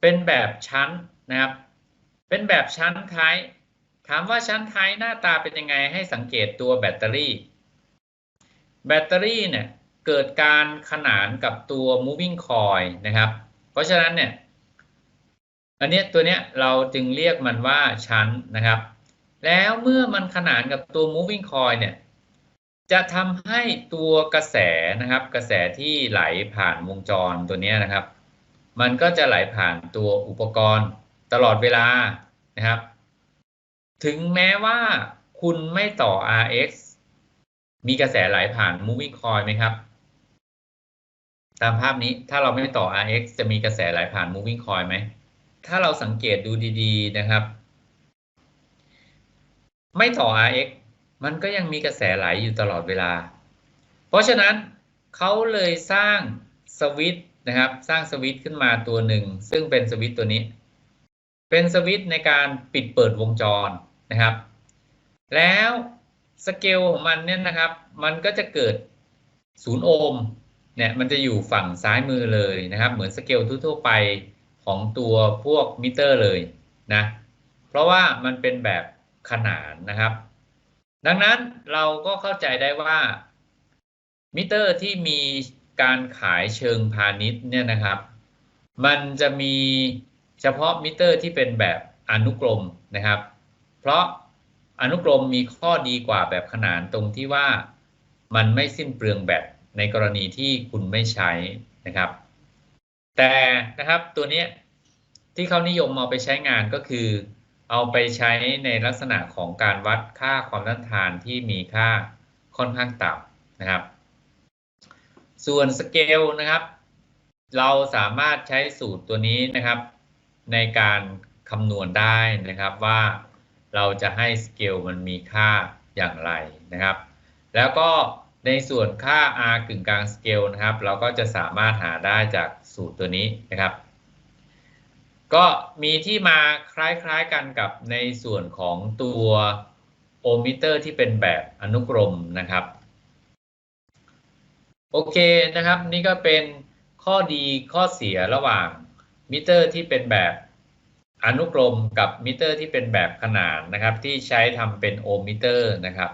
เป็นแบบชั้นนะครับ เป็นแบบชั้นท้าย ถามว่าชั้นท้ายหน้าตาเป็นยังไงให้สังเกตตัวแบตเตอรี่ แบตเตอรี่เนี่ยเกิดการขนานกับตัว moving coil นะครับ เพราะฉะนั้นเนี่ย อันนี้ตัวเนี้ยเราจึงเรียกมันว่าชั้นนะครับ แล้วเมื่อมันขนานกับตัว moving coil เนี่ย จะทำให้ตัวกระแสนะครับ กระแสที่ไหลผ่านวงจรตัวเนี้ยนะครับ มันก็จะไหลผ่านตัวอุปกรณ์ตลอดเวลานะครับ ถึงแม้ว่าคุณไม่ต่อ RX มีกระแสไหลผ่าน moving coil ไหมครับ ตามภาพนี้ถ้าเราไม่ต่อ RX จะมีกระแสไหลผ่าน moving coil ไหม ถ้าเราสังเกตดูดีๆนะครับ ไม่ต่อ RX มันก็ยังมีกระแสไหลอยู่ตลอดเวลา เพราะฉะนั้นเขาเลยสร้างสวิตช์ นะครับ สร้างสวิตช์ขึ้นมาตัวหนึ่ง ซึ่งเป็นสวิตช์ตัวนี้ เป็นสวิตช์ในการปิดเปิดวงจรนะครับ แล้วสเกลของมันเนี่ยนะครับ มันก็จะเกิดศูนย์โอห์มเนี่ยมันจะอยู่ฝั่งซ้ายมือเลยนะครับ เหมือนสเกลทั่วๆไปของตัวพวกมิเตอร์เลยนะ เพราะว่ามันเป็นแบบขนานนะครับ ดังนั้นเราก็เข้าใจได้ว่ามิเตอร์ที่มี การขายเชิงพาณิชย์เนี่ยนะครับ มันจะมีเฉพาะมิเตอร์ที่เป็นแบบอนุกรมนะครับ เพราะอนุกรมมีข้อดีกว่าแบบขนานตรงที่ว่ามันไม่สิ้นเปลืองแบตในกรณีที่คุณไม่ใช้นะครับ แต่นะครับตัวนี้ที่เขานิยมเอาไปใช้งานก็คือ เอาไปใช้ในลักษณะของการวัดค่าความต้านทานที่มีค่าค่อนข้างต่ำนะครับ ส่วนสเกลนะครับ เราสามารถใช้สูตรตัวนี้นะครับ ในการคำนวณได้นะครับว่าเราจะให้สเกลมันมีค่าอย่างไรนะครับ แล้วก็ในส่วนค่า r กึ่งกลางสเกลนะครับ เราก็จะสามารถหาได้จากสูตรตัวนี้นะครับ ก็มีที่มาคล้ายๆกันกับในส่วนของตัวโอห์มมิเตอร์ที่เป็นแบบอนุกรมนะครับ โอเคนะครับ นี่ก็เป็นข้อดีข้อเสียระหว่างมิเตอร์ที่เป็นแบบอนุกรมกับมิเตอร์ที่เป็นแบบขนานนะครับ ที่ใช้ทำเป็นโอห์มมิเตอร์นะครับ